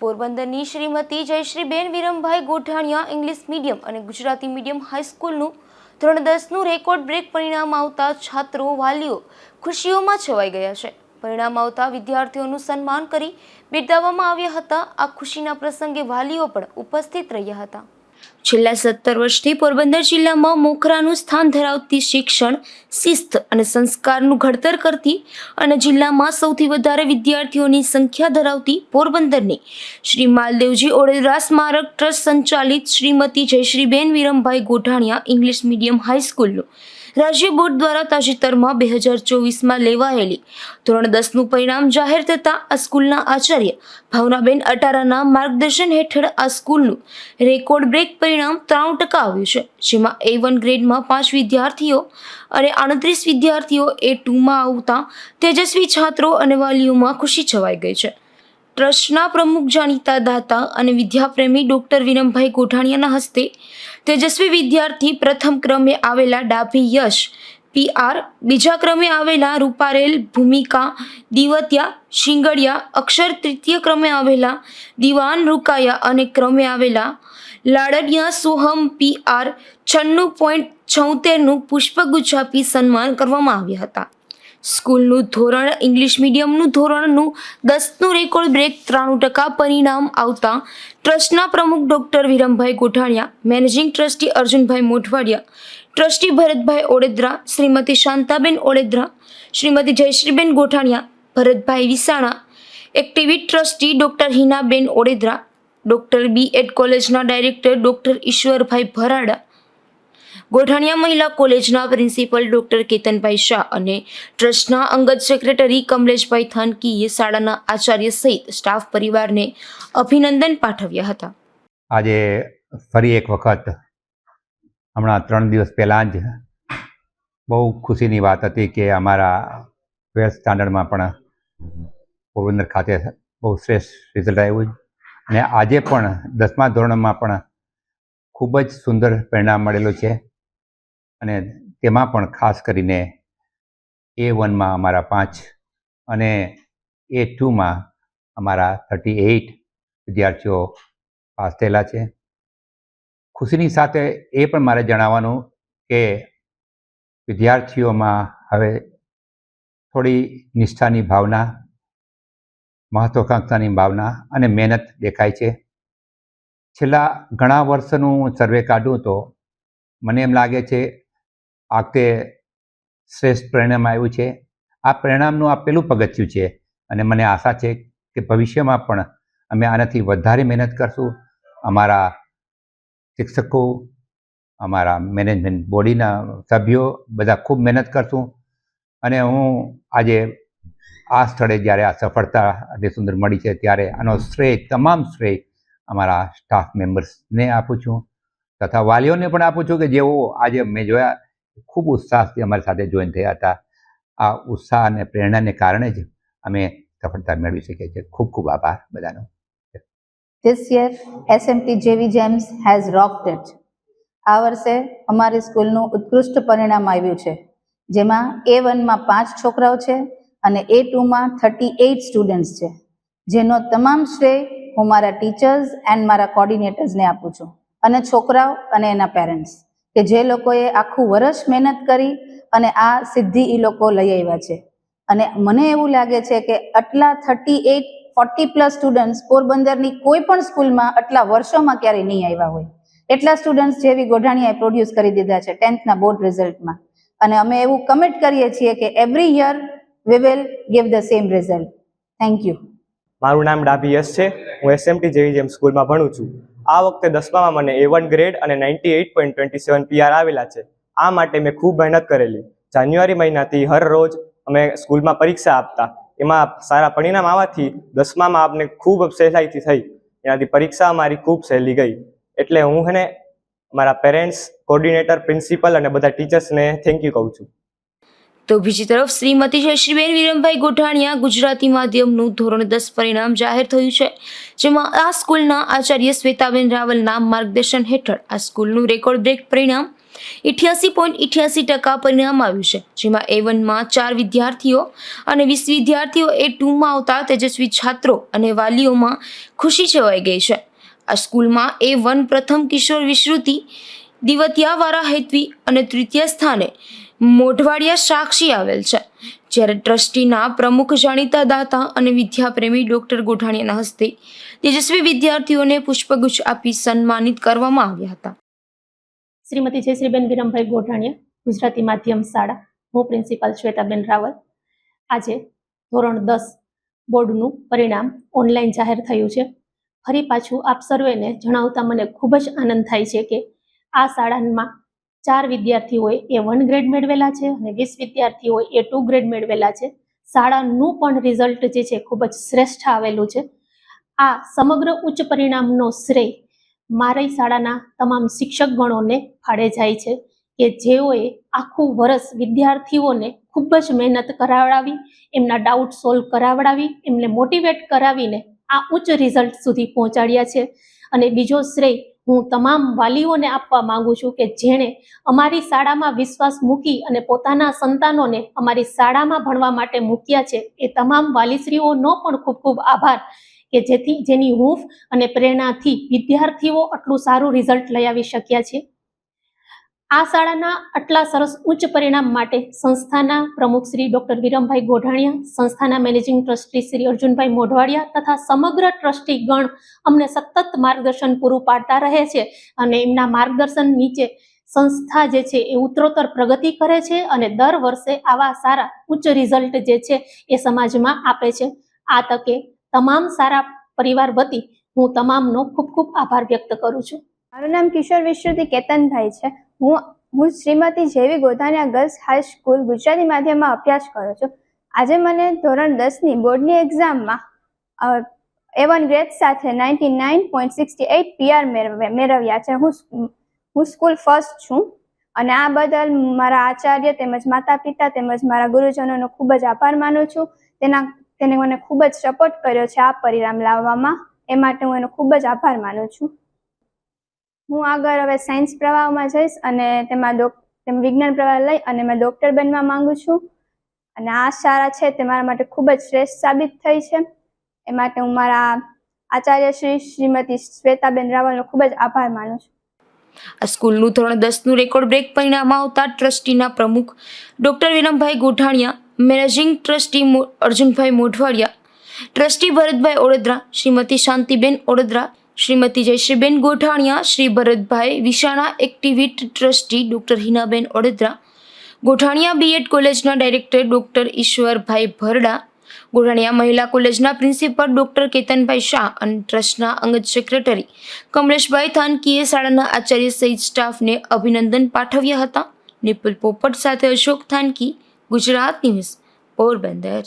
પોરબંદરની Shrimati Jayshreeben Virambhai Gothaniya English medium અને Gujarati medium હાઈસ્કૂલનું ધોરણ દસનું રેકોર્ડ બ્રેક પરિણામ આવતા છાત્રો વાલીઓ ખુશીઓમાં છવાઈ ગયા છે. પરિણામ આવતા વિદ્યાર્થીઓનું સન્માન કરી બિરદાવવામાં આવ્યા હતા. આ ખુશીના પ્રસંગે વાલીઓ પણ ઉપસ્થિત રહ્યા હતા. છેલ્લા સત્તર વર્ષથી પોરબંદર જિલ્લામાં મોખરાનું સ્થાન ધરાવતી શિક્ષણ, શિસ્ત અને સંસ્કારનું ઘડતર કરતી અને જિલ્લામાં સૌથી વધારે વિદ્યાર્થીઓની સંખ્યા ધરાવતી પોરબંદરની શ્રી માલદેવજી ઓડેદરા સ્મારક ટ્રસ્ટ સંચાલિત શ્રીમતી જયશ્રીબેન વિરમભાઈ ગોઠાણીયા ઇંગ્લિશ મીડિયમ હાઈસ્કૂલનું રાજ્ય બોર્ડ દ્વારા તાજેતરમાં બે હજાર ચોવીસમાં લેવાયેલી ધોરણ દસનું પરિણામ જાહેર થતાં આ સ્કૂલના આચાર્ય ભાવનાબેન અટારાના માર્ગદર્શન હેઠળ આ સ્કૂલનું રેકોર્ડ બ્રેક પરિણામ ત્રાણું ટકા આવ્યું છે, જેમાં એ વન ગ્રેડમાં પાંચ વિદ્યાર્થીઓ અને આડત્રીસ વિદ્યાર્થીઓ એ ટુમાં આવતા તેજસ્વી છાત્રો અને વાલીઓમાં ખુશી છવાઈ ગઈ છે. ટ્રસ્ટના પ્રમુખ જાણીતા દાતા અને વિદ્યાપ્રેમી ડૉક્ટર વિનમભાઈ ગોઠાણીયાના હસ્તે તેજસ્વી વિદ્યાર્થી પ્રથમ ક્રમે આવેલા ડાભી યશ. પીઆર બીજા ક્રમે આવેલા રૂપારેલ ભૂમિકા, દિવત્યા, શિંગડિયા, અક્ષર તૃતીય ક્રમે આવેલા દિવાન રૂકાયા અને ક્રમે આવેલા લાડડિયા સોહમ પીઆર છન્નું પોઈન્ટ છોતેરનું પુષ્પગુચ્છ સન્માન કરવામાં આવ્યા હતા. સ્કૂલનું ધોરણ, ઇંગ્લિશ મીડિયમનું ધોરણનું દસનું રેકોર્ડ બ્રેક ત્રાણું ટકા પરિણામ આવતા ટ્રસ્ટના પ્રમુખ doctor Virambhai Gothaniya managing trustee Arjunbhai Modhwadiya, trustee Bharatbhai Odedara, Shrimati Shantaben Odedara, Shrimati Jayshreeben Gothaniya, Bharatbhai Visana, active trustee doctor Hinaben Odedara, doctor B Ed કોલેજના ડાયરેક્ટર ડૉક્ટર ઈશ્વરભાઈ ભરાડા ગોઠાણીયા મહિલા કોલેજના પ્રિન્સિપલ ડોક્ટર કેતનભાઈ શાહ અને ટ્રસ્ટના અંગત સેક્રેટરી કમલેશભાઈ થનકીએ શાળાના આચાર્ય સહિત staff પરિવારને અભિનંદન પાઠવ્યા હતા. આજે ફરી એક વખત હમણાં ત્રણ દિવસ પહેલાં જ બહુ ખુશીની વાત હતી કે અમારા ટ્વેલ્થ સ્ટાન્ડર્ડમાં પણ પોરબંદર ખાતે બહુ શ્રેષ્ઠ રિઝલ્ટ આવ્યું અને આજે પણ દસમા ધોરણમાં પણ ખૂબ જ સુંદર પરિણામ મળેલું છે. અને તેમાં પણ ખાસ કરીને એ વનમાં અમારા પાંચ અને એ ટુમાં અમારા થર્ટી એઇટ વિદ્યાર્થીઓ પાસ થયેલા છે. ખુશીની સાથે એ પણ મારે જણાવવાનું કે વિદ્યાર્થીઓમાં હવે થોડી નિષ્ઠાની ભાવના, મહત્વાકાંક્ષાની ભાવના અને મહેનત દેખાય છે. છેલ્લા ઘણા વર્ષનું સર્વે કાઢું તો મને એમ લાગે છે આ વખતે શ્રેષ્ઠ પરિણામ આવ્યું છે. આ પરિણામનું આ પહેલું પગથિયું છે અને મને આશા છે કે ભવિષ્યમાં પણ અમે આનાથી વધારે મહેનત કરશું. અમારા શિક્ષકો, અમારા મેનેજમેન્ટ બોડીના સભ્યો બધા ખૂબ મહેનત કરશું અને હું આજે આ સ્થળે જ્યારે આ સફળતા આટલી સુંદર મળી છે ત્યારે આનો શ્રેય, તમામ શ્રેય અમારા સ્ટાફ મેમ્બર્સને આપું છું. તથા વાલીઓને પણ આપું છું કે જેઓ આજે મેં જોયા ખૂબ ઉત્સાહથી અમારી સાથે જોઈન થયા હતા. આ ઉત્સાહ અને પ્રેરણાને કારણે જ અમે સફળતા મેળવી શકીએ છીએ. ખૂબ ખૂબ આભાર બધાનો. This year, SMT JV Gems has rocked it. આ વર્ષે અમારી સ્કૂલનું ઉત્કૃષ્ટ પરિણામ આવ્યું છે. જેમાં એ વનમાં પાંચ છોકરાઓ છે અને એ ટુમાં થર્ટી એઇટ સ્ટુડન્ટ્સ છે. જેનો તમામ શ્રેય હું મારા ટીચર્સ એન્ડ મારા કોર્ડિનેટર્સને આપું છું. અને છોકરાઓ અને એના પેરેન્ટ્સ કે જે લોકોએ આખું વર્ષ મહેનત કરી અને આ સિદ્ધિ એ લોકો લઈ આવ્યા છે. અને મને એવું લાગે છે કે આટલા thirty eight forty plus students પોરબંદરની કોઈ પણ સ્કૂલમાં આટલા વર્ષોમાં ક્યારેય નહીં આવ્યા હોય. એટલા સ્ટુડન્ટ્સ જેવી ગોઢાણીયાએ પ્રોડ્યુસ કરી દીધા છે ટેન્થના બોર્ડ રિઝલ્ટમાં અને અમે એવું કમિટ કરીએ છીએ કે every year we will give the same result thank you મારું નામ ડાભી યશ છે. હું એસએમટી જેવી જેમ સ્કૂલમાં ભણું છું. આ વખતે દસમામાં મને એ વન ગ્રેડ અને ninety eight point twenty seven PR આવેલા છે. આ માટે મેં ખૂબ મહેનત કરેલી. જાન્યુઆરી મહિનાથી હર રોજ અમે સ્કૂલમાં પરીક્ષા આપતા. એમાં સારા પરિણામ આવવાથી દસમામાં આપને ખૂબ સહેલાઈથી થઈ. એનાથી પરીક્ષા મારી ખૂબ સહેલી ગઈ. એટલે હું હેને મારા પેરેન્ટ્સ કોર્ડિનેટર પ્રિન્સિપલ અને બધા ટીચર્સને થેન્ક યુ કહું છું. તો બીજી તરફ શ્રીમતી જયશ્રીબેન વિરમભાઈ ગોઠાણીયા ગુજરાતી માધ્યમનું ધોરણ દસ પરિણામ જાહેર થયું છે, જેમાં આ સ્કૂલના આચાર્ય શ્વેતાબેન રાવલના માર્ગદર્શન હેઠળ આ સ્કૂલનું રેકોર્ડ બ્રેક પરિણામ ઇઠ્યાસી પોઈન્ટ ઇઠ્યાસી ટકા પરિણામ આવ્યું છે, જેમાં એ વનમાં ચાર વિદ્યાર્થીઓ અને વીસ વિદ્યાર્થીઓ એ ટુમાં આવતા તેજસ્વી છાત્રો અને વાલીઓમાં ખુશી છવાઈ ગઈ છે. આ સ્કૂલમાં એ વન પ્રથમ કિશોર વિશ્રુતિ દિવતિયાવાળા હેતવી અને તૃતીય સ્થાને મોઢવાડિયા સાક્ષી આવેલ છે. જ્યારે ટ્રસ્ટીના પ્રમુખ જાણીતા દાતા અને વિદ્યાપ્રેમી ડોક્ટર ગોઠાણીયાના હસ્તે તેજસ્વી વિદ્યાર્થીઓને પુષ્પગુચ્છ આપી સન્માનિત કરવામાં આવ્યા હતા. શ્રીમતી જયશ્રીબેન વિરમભાઈ ગોઠાણીયા ગુજરાતી માધ્યમ શાળા, હું પ્રિન્સિપાલ શ્વેતાબેન રાવલ. આજે ધોરણ દસ બોર્ડનું પરિણામ ઓનલાઈન જાહેર થયું છે. ફરી પાછું આપ સર્વેને જણાવતા મને ખૂબ જ આનંદ થાય છે કે આ શાળામાં ચાર વિદ્યાર્થીઓએ એ વન ગ્રેડ મેળવેલા છે અને વીસ વિદ્યાર્થીઓએ એ ટુ ગ્રેડ મેળવેલા છે. શાળાનું પણ રિઝલ્ટ જે છે ખૂબ જ શ્રેષ્ઠ આવેલું છે. આ સમગ્ર ઉચ્ચ પરિણામનો શ્રેય મારી શાળાના તમામ શિક્ષકગણોને ફાળે જાય છે કે જેઓએ આખું વર્ષ વિદ્યાર્થીઓને ખૂબ જ મહેનત કરાવડાવી, એમના ડાઉટ સોલ્વ કરાવડાવી, એમને મોટિવેટ કરાવીને આ ઉચ્ચ રિઝલ્ટ સુધી પહોંચાડ્યા છે. અને બીજો શ્રેય હું તમામ વાલીઓને આપવા માંગુ છું કે જેણે અમારી શાળામાં વિશ્વાસ મૂકી અને પોતાના સંતાનોને અમારી શાળામાં ભણવા માટે મૂક્યા છે, એ તમામ વાલીશ્રીઓનો પણ ખૂબ ખૂબ આભાર કે જેથી જેની હૂંફ અને પ્રેરણાથી વિદ્યાર્થીઓ આટલું સારું રિઝલ્ટ લઈ આવી શક્યા છે. આ શાળાના આટલા સરસ ઉચ્ચ પરિણામ માટે સંસ્થાના પ્રમુખ શ્રી ડોક્ટર વિરમભાઈ ગોઢાણીયા, સંસ્થાના મેનેજિંગ ટ્રસ્ટી શ્રી અર્જુનભાઈ મોઢવાડિયા તથા સમગ્ર ટ્રસ્ટી ગણ અમને સતત માર્ગદર્શન પૂરું પાડતા રહે છે અને એમના માર્ગદર્શન નીચે સંસ્થા જે છે એ ઉત્તરોત્તર પ્રગતિ કરે છે અને દર વર્ષે આવા સારા ઉચ્ચ રિઝલ્ટ જે છે એ સમાજમાં આપે છે. આ તકે તમામ સારા પરિવાર વતી હું તમામનો ખૂબ ખૂબ આભાર વ્યક્ત કરું છું. મારું નામ કિશોર વિશ્રુતિ કેતનભાઈ છે. હું હું Shrimati J V Godhaniya girls high school Gujarati માધ્યમમાં અભ્યાસ કરું છું. આજે મને ધોરણ દસની બોર્ડની એક્ઝામમાં એ વન ગ્રેડ સાથે ninety nine point sixty eight PR મેળવ્યા છે. હું હું સ્કૂલ ફર્સ્ટ છું અને આ બદલ મારા આચાર્ય તેમજ માતા પિતા તેમજ મારા ગુરુજનોનો ખૂબ જ આભાર માનું છું. તેના, તેને મને ખૂબ જ સપોર્ટ કર્યો છે આ પરિણામ લાવવામાં. એ માટે હું એનો ખૂબ જ આભાર માનું છું. હું આગળ હવે સાયન્સ પ્રવાહમાં જઈશ અને તેમાં તેમ વિજ્ઞાન પ્રવાહ લઈ અને મેં ડૉક્ટર બનવા માંગુ છું. અને આ શાળા છે તે મારા માટે ખૂબ જ શ્રેષ્ઠ સાબિત થઈ છે. એ માટે હું મારા આચાર્ય શ્રી શ્રીમતી શ્વેતાબેન રાવલનો ખૂબ જ આભાર માનું છું. આ સ્કૂલનું ધોરણ દસનું રેકોર્ડ બ્રેક પરિણામ આવતા ટ્રસ્ટીના પ્રમુખ doctor Virambhai Gothaniya managing trustee Arjunbhai Modhwadiya, trustee Bharatbhai Odedara, Shrimati Shantiben Odedara Shrimati Jayshreeben Gothaniya, Shri Bharatbhai Vishana, active trustee doctor Hinaben Odedara, Gothaniya B Ed કોલેજના ડાયરેક્ટર ડૉક્ટર ઈશ્વરભાઈ ભરડા, ગોઠાણીયા મહિલા કોલેજના principal doctor કેતનભાઈ શાહ અને ટ્રસ્ટના અંગત secretary કમલેશભાઈ થાનકીએ શાળાના આચાર્ય સહિત સ્ટાફને અભિનંદન પાઠવ્યા હતા. નિપુલ પોપટ સાથે અશોક થાનકી, ગુજરાત ન્યૂઝ, પોરબંદર.